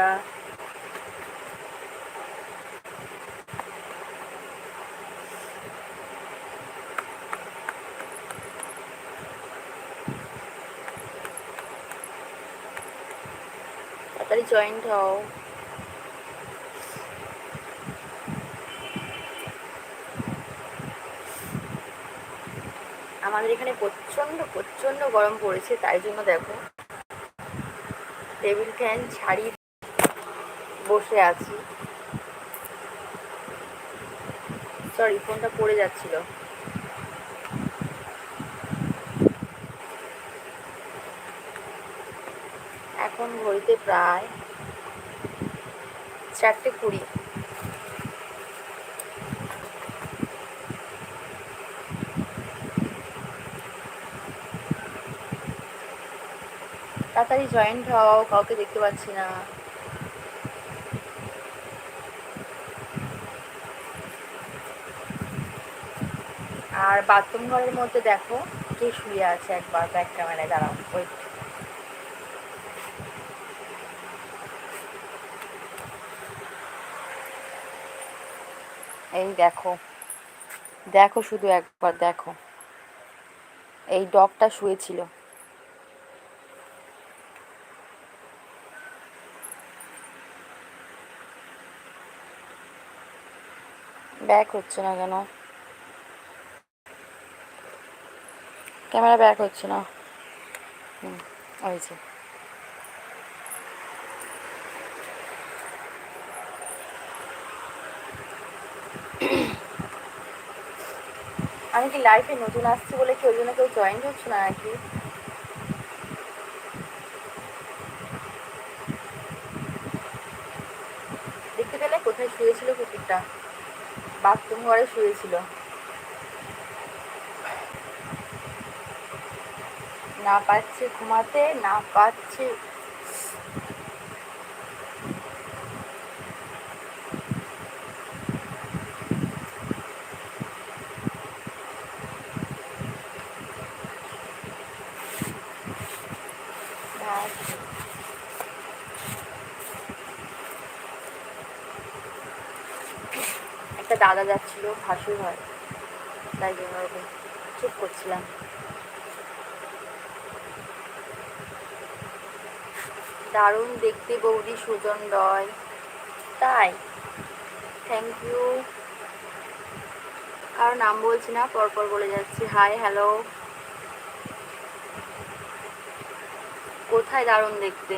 বন্ধুরা তাড়াতাড়ি জয়েন্ট হও আমাদের এখানে প্রচণ্ড প্রচণ্ড গরম পড়েছে, তাই জন্য দেখো, টেবিল ফ্যান ছাড়িয়ে বসে আছি। সরি ফোনটা পড়ে যাচ্ছিল। এখন ঘড়িতে প্রায় চারটে কুড়ি। তাড়াতাড়ি জয়েন্ট হও, কাউকে দেখতে পাচ্ছি না। আর বাথরুম ঘরের মধ্যে দেখো কে শুয়ে আছে একবার ব্যাক ক্যামেরায় দাঁড়াও ওই এই দেখো দেখো শুধু একবার, দেখো। এই ডগটা শুয়েছিল। ব্যাক হচ্ছে না কেন? ক্যামেরা ব্যাক হচ্ছে না। হুম হয়েছে আমি কি লাইফে নতুন আসছি বলে কি ওই জন্য কেউ জয়েন হচ্ছে না নাকি? দেখতে পেলে কোথায় শুয়েছিল কুকুরটা? বাথরুম ঘরে শুয়েছিল। না পাচ্ছে ঘুমাতে না পাচ্ছে। একটা দাদা যাচ্ছিল ভাসুর হয়। তাই জন্য চুপ করছিলাম। দারুণ দেখতে বৌদি সুজন রয়। তাই থ্যাংক ইউ কারও নাম বলছি না, পরপর বলে যাচ্ছি। হাই হ্যালো কোথায় দারুণ দেখতে?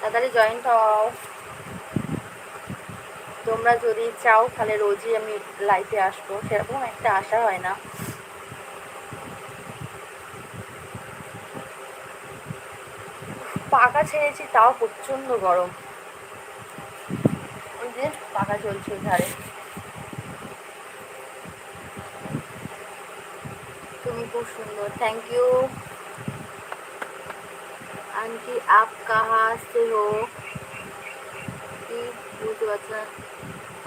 তাড়াতাড়ি জয়েন্ট হও। তোমরা যদি চাও, তাহলে রোজই আমি লাইফে আসব। সেরকম একটা আশা হয় না। পাখা ছেড়েছি, তাও প্রচণ্ড গরম। ওই যে পাখা চলছে ধারে তুমি খুব সুন্দর থ্যাংক ইউ আন্টি, আপ কাহা সে হো? বুঝতে পারছি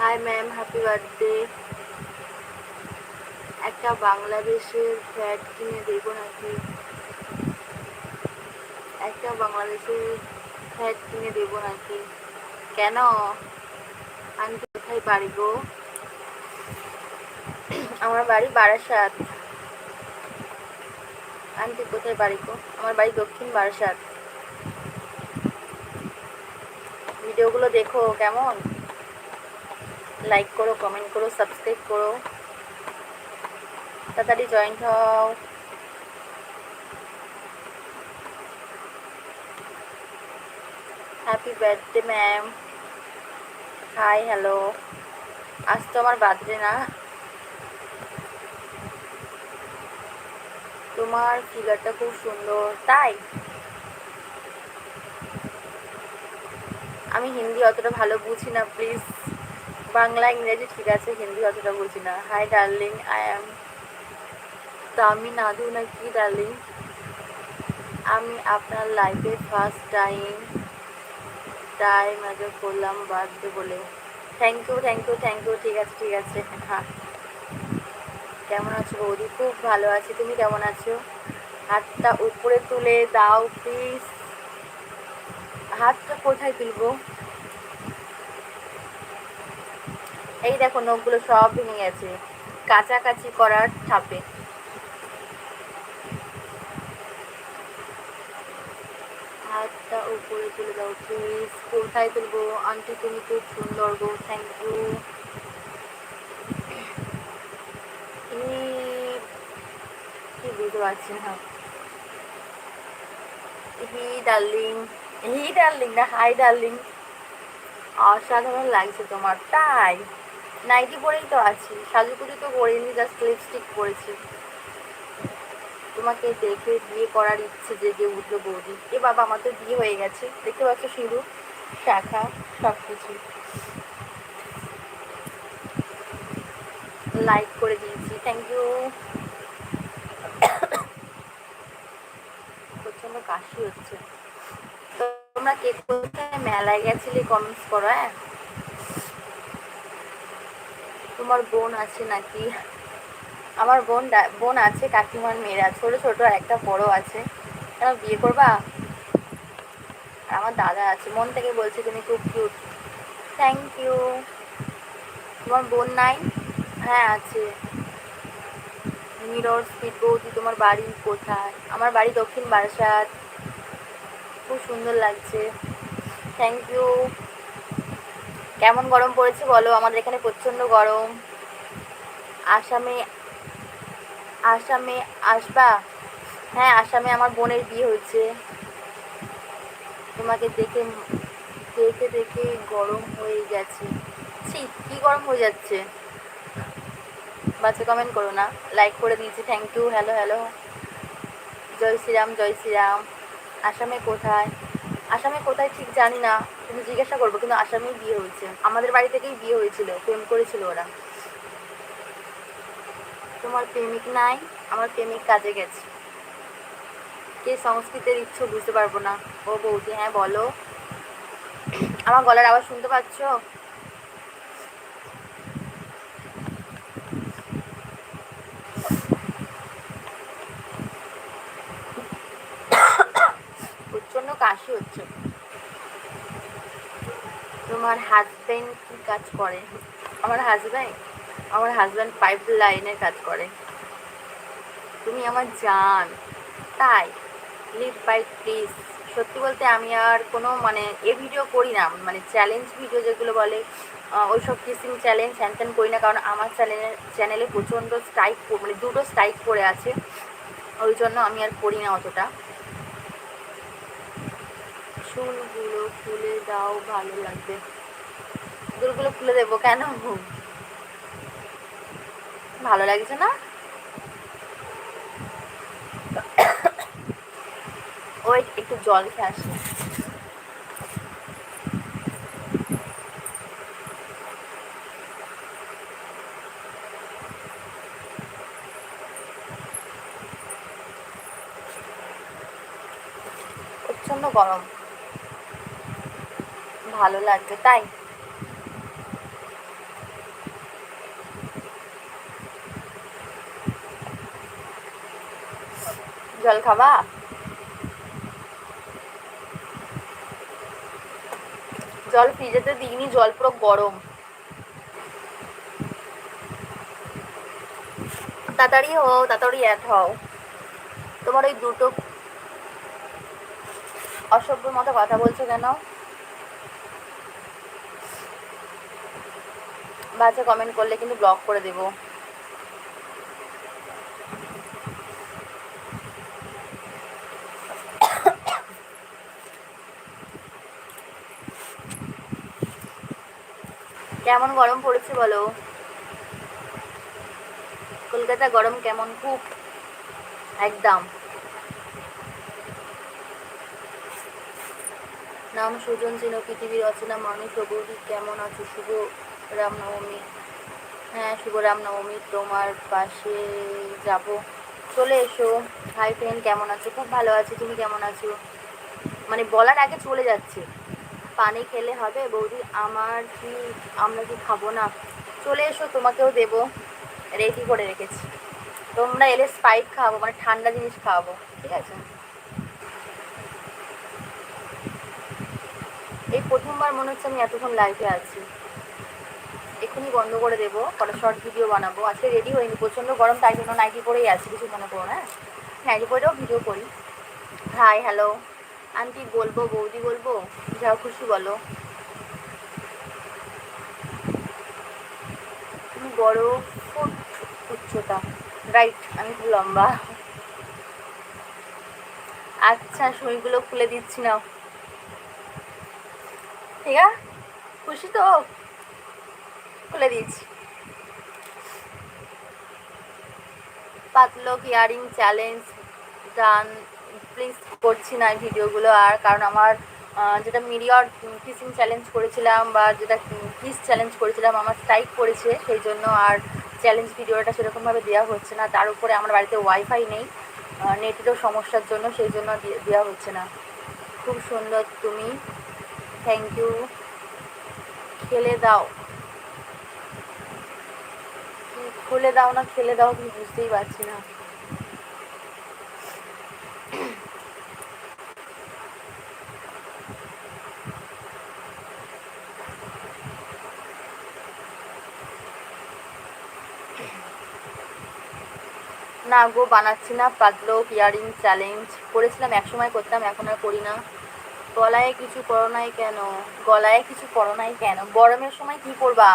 হাই ম্যাম হ্যাপি বার্থডে একটা বাংলাদেশের ফ্ল্যাট কিনে দেবো নাকি? একটা বাংলাদেশের ফ্ল্যাট কিনে দেবো নাকি? কেন? আমি কোথায় বাড়ি গো? আমার বাড়ি বারাসাত। আন্টি কোথায় বাড়ি গো? আমার বাড়ি দক্ষিণ বারাসাত। ভিডিওগুলো দেখো, কেমন? লাইক করো কমেন্ট করো সাবস্ক্রাইব করো। তাড়াতাড়ি জয়েন্ট হও। Happy birthday ma'am hi hello আজ তো আমার বার্থডে না। তোমার ফিগারটা খুব সুন্দর, তাই? আমি হিন্দি অতটা ভালো বুঝি না প্লিজ বাংলা, ইংরেজি ঠিক আছে, হিন্দি অতটা বুঝি না। Hi darling I am Tamil Nadu নাকি ডার্লিং আমি আপনার লাইফে ফার্স্ট টাইম টাইম আগে করলাম বার্থডে বলে। Thank you thank you thank you ঠিক আছে ঠিক আছে হ্যাঁ কেমন আছো বৌদি? খুব ভালো আছি, তুমি কেমন আছো? হাতটা উপরে তুলে দাও প্লিজ হাতটা কোথায় তুলবো? এই দেখো, নখগুলো সব ভেঙে গেছে। কাছাকাছি করার ঠাপে হাতটা উপরে তুলে দাও প্লিজ কোথায় তুলবো? আন্টি তুমি খুব সুন্দর গো থ্যাংক ইউ কি বুঝতে পারছি না? হি ডার্লিং হি ডার্লিং না হাই ডার্লিং অসাধারণ লাগছে তোমার, তাই? নাইটি পরেই তো আছি সাজুকুজু তো করিনি জাস্ট লিপস্টিক পরেছি। তোমাকে দেখে বিয়ে করার ইচ্ছে জেগে উঠল বৌদি। এ বাবা, আমার তো বিয়ে হয়ে গেছে। দেখতে পাচ্ছ সিঁদুর, শাখা সব কিছু লাইক করে দিয়েছি। থ্যাংক ইউ প্রচণ্ড কাশি হচ্ছে। তোমরা কে কোথায় মেলায় গেছিলে কমেন্টস করো হ্যাঁ? তোমার বোন আছে নাকি? আমার বোন বোন আছে, কাকিমার মেয়েরা, ছোট ছোট আর একটা বড় আছে। কেন বিয়ে করবা? আমার দাদা আছে, মন থেকে বলছে তুমি খুব কিউট থ্যাংক ইউ তোমার বোন নাই? হ্যাঁ আছে। মিরর স্পিড বৌদি, তোমার বাড়ি কোথায়? আমার বাড়ি দক্ষিণ বারাসাত। খুব সুন্দর লাগছে। থ্যাংক ইউ কেমন গরম পড়েছে বলো? আমাদের এখানে প্রচণ্ড গরম। আসামে আসামে আসবা? হ্যাঁ আসামে আমার বোনের বিয়ে হয়েছে। তোমাকে দেখে দেখে দেখে গরম হয়ে গেছে। ছি, কি গরম হয়ে যাচ্ছে? বাচ্চা কমেন্ট করো না। লাইক করে দিয়েছি থ্যাংক ইউ হ্যালো হ্যালো জয় শ্রীরাম জয় শ্রীরাম। আসামে কোথায়? আসামে কোথায় ঠিক জানি না। তুমি জিজ্ঞাসা করব, কিন্তু আসামেই বিয়ে হয়েছে। আমাদের বাড়ি থেকেই বিয়ে হয়েছিল, প্রেম করেছিল ওরা। তোমার প্রেমিক নাই, আমার প্রেমিক কাজে গেছে। কে সংস্কৃতের ইচ্ছু বুঝতে পারব না। ও বৌদি হ্যাঁ বলো। আমার গলার আওয়াজ শুনতে পাচ্ছ? প্রচণ্ড কাশি হচ্ছে। তোমার হাজবেন্ড কি কাজ করে? আমার হাজব্যান্ড আমার হাজব্যান্ড পাইপ লাইনের কাজ করে। তুমি আমার জান। তাই লিভ বাই প্লিজ সত্যি বলতে আমি আর কোনো মানে এ ভিডিও করি না। মানে চ্যালেঞ্জ ভিডিও যেগুলো বলে ওই সব কিসিং চ্যালেঞ্জ হ্যান করি না। কারণ আমার চ্যানেলের চ্যানেলে প্রচণ্ড স্ট্রাইক মানে দুটো স্ট্রাইক পড়ে আছে। ওই জন্য আমি আর করি না অতটা। চুলগুলো খুলে দাও, ভালো লাগবে। চুলগুলো খুলে দেবো কেন? ভালো লাগছে না? ওই একটু জল খেয়ে আসি। প্রচণ্ড গরম। ভালো লাগবে তাই? জল খাবা? জল ফ্রিজেতে দিইনি, জল পুরো গরম। তাড়াতাড়ি হও, তাড়াতাড়ি অ্যাড হও। তোমার ওই দুটো অসভ্যর মতো কথা বলছো কেন? বাচ্চা কমেন্ট করলে কিন্তু ব্লক করে দেবো। কেমন গরম পড়েছে বলো? কলকাতা গরম কেমন? খুব। একদম। নাম সুজন ছিল পৃথিবীর অচেনা মানুষ বৌদি কেমন আছো? শুভ রামনবমী। হ্যাঁ শুভ রামনবমী। তোমার পাশে যাব। চলে এসো। হাই ফ্রেন্ড, কেমন আছো? খুব ভালো আছি। তুমি কেমন আছো? মানে বলার আগে চলে যাচ্ছে। পানি খেলে হবে। বৌদি, আমার কি, আমরা কি খাব না? চলে এসো, তোমাকেও দেবো। রেডি করে রেখেছি। তোমরা এলে স্পাইট খাওয়াবো মানে ঠান্ডা জিনিস খাওয়াবো, ঠিক আছে? এই প্রথমবার মনে হচ্ছে আমি এতক্ষণ লাইভে আছি। এক্ষুনি বন্ধ করে দেবো কটা শর্ট ভিডিও বানাবো। আজকে রেডি হয়নি, প্রচণ্ড গরম, তাই জন্য নাইটি পরেই আছি, কিছু মনে করো না নাইটি পরেও ভিডিও করি। হাই হ্যালো আন্টি বলব, বৌদি বলব যা খুশি বলো। তুমি বড় ফুট উচ্চতা। রাইট আমি খুব লম্বা। আচ্ছা সইগুলো খুলে দিচ্ছি না ঠিক আছে খুশি তো? খুলে দিয়েছি পাতলক ইয়ারিং চ্যালেঞ্জ ডান প্লিজ করছি না ভিডিওগুলো। আর কারণ আমার যেটা মিডিয়ার কিসিং চ্যালেঞ্জ করেছিলাম বা যেটা কিস চ্যালেঞ্জ করেছিলাম, আমার স্ট্রাইক করেছে, সেই জন্য আর চ্যালেঞ্জ ভিডিওটা সেরকমভাবে দেওয়া হচ্ছে না। তার উপরে আমার বাড়িতে ওয়াইফাই নেই নেটেরও সমস্যার জন্য সেই জন্য দেওয়া হচ্ছে না। খুব সুন্দর তুমি। থ্যাংক ইউ খেলে দাও। খুলে দাও না খেলে দাও তুমি বুঝতেই পারছি না। না গো, বানাচ্ছি না। পাতলো ইয়ারিং চ্যালেঞ্জ করেছিলাম, একসময় করতাম, এখন আর করি না। গলায় কিছু পরো নাই কেন? গলায় কিছু পরো নাই কেন? গরমের সময় কি করবা?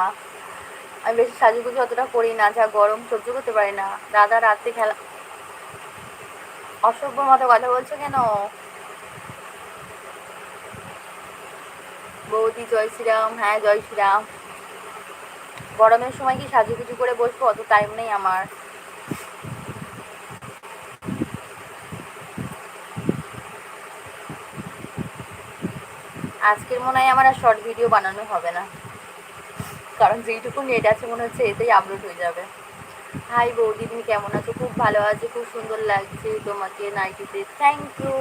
আমি বেশি সাজুগুজু অতটা করি না, যা গরম সহ্য করতে পারি না। দাদা রাত্রে খেলা অসভ্য মতো কথা বলছো কেন? বৌদি, জয় শ্রীরাম। হ্যাঁ জয় শ্রীরাম। গরমের সময় কি সাজুগুজু করে বসবো? অত টাইম নেই আমার। আজকের মনে হয় আমার আর শর্ট ভিডিও বানানো হবে না। কারণ যেইটুকু নেট আছে মনে হচ্ছে এতেই আপলোড হয়ে যাবে। হাই বৌদি, তুমি কেমন আছো? খুব ভালো আছো, খুব সুন্দর লাগছে তোমাকে নাইটিতে। থ্যাংক ইউ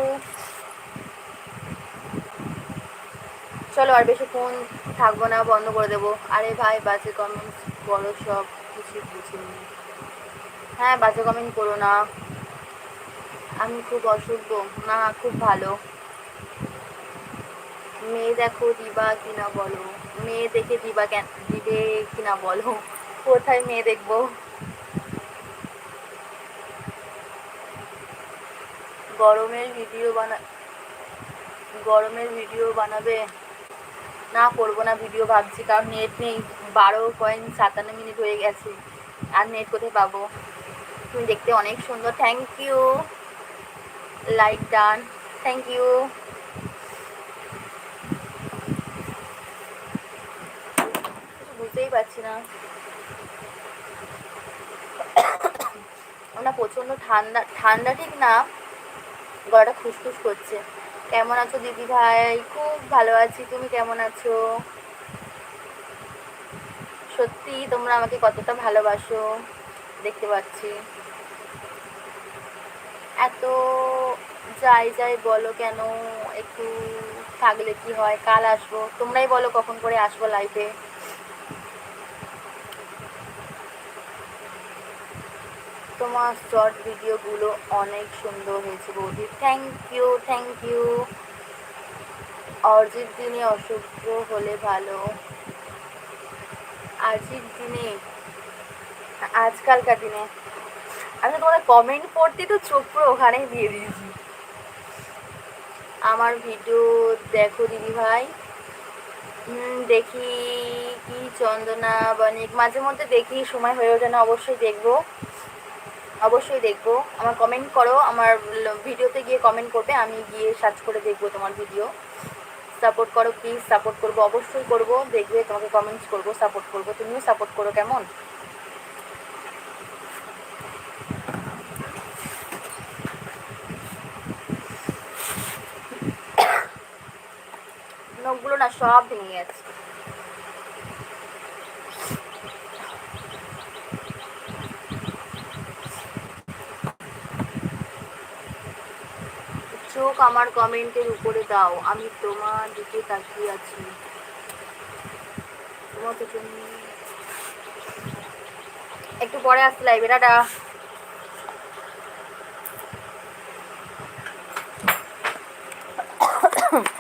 চলো আর বেশি ফোন থাকব না, বন্ধ করে দেবো। আরে ভাই, বাজে কমেন্ট বড় সব, কিছু বুঝিনি হ্যাঁ বাজে কমেন্ট করো না। আমি খুব অসুস্থ না, খুব ভালো। মেয়ে দেখো দিবা কিনা বলো? মেয়ে দেখে দিবা কেন? দিবে কিনা বলো? কোথায় মেয়ে দেখব? গরমের ভিডিও বানা, গরমের ভিডিও বানাবে? না, করব না ভিডিও ভাবছি, কারণ নেট নেই। বারো পয়েন্ট সাতান্ন মিনিট হয়ে গেছে, আর নেট কোথায় পাবো? তুমি দেখতে অনেক সুন্দর। Thank you like done thank you কিছু বুঝতেই পারছি না না প্রচণ্ড ঠান্ডা ঠান্ডা ঠিক না, গলাটা খুসখুস করছে। কেমন আছো দিদি ভাই? খুব ভালো আছি, তুমি কেমন আছো? সত্যি, তোমরা আমাকে কতটা ভালোবাসো, দেখতে পাচ্ছি। এত যাই যাই বলো কেন, একটু থাকলে কি হয়, কাল আসব। তোমরাই বলো কখন করে আসব লাইফে তোমার শর্ট ভিডিওগুলো অনেক সুন্দর হয়েছে বৌদি। Thank you thank you Arijit দিনে অসুস্থ হলে ভালো। আজকের দিনে, আজকালকার দিনে। আমি তোমাদের কমেন্ট পড়তে তো চোখ পুরো ওখানেই দিয়ে দিয়েছি। আমার ভিডিও দেখো দিদি ভাই। দেখি কি চন্দনা বণিক মাঝে মধ্যে দেখি, সময় হয়ে ওঠে না, অবশ্যই দেখব। অবশ্যই দেখব। আমার কমেন্ট করো, আমার ভিডিওতে গিয়ে কমেন্ট করবে, আমি গিয়ে সার্চ করে দেখব তোমার ভিডিও সাপোর্ট করো প্লিজ সাপোর্ট করব, অবশ্যই করব। দেখবে, তোমাকে কমেন্টস করব সাপোর্ট করব। তুমিও সাপোর্ট করো, কেমন? নখগুলো না সব ভেঙে গেছে। চোখ আমার কমেন্টের উপরে দাও, আমি তোমার দিকে তাকিয়ে আছি। একটু পরে আসতে লাইভে টাটা।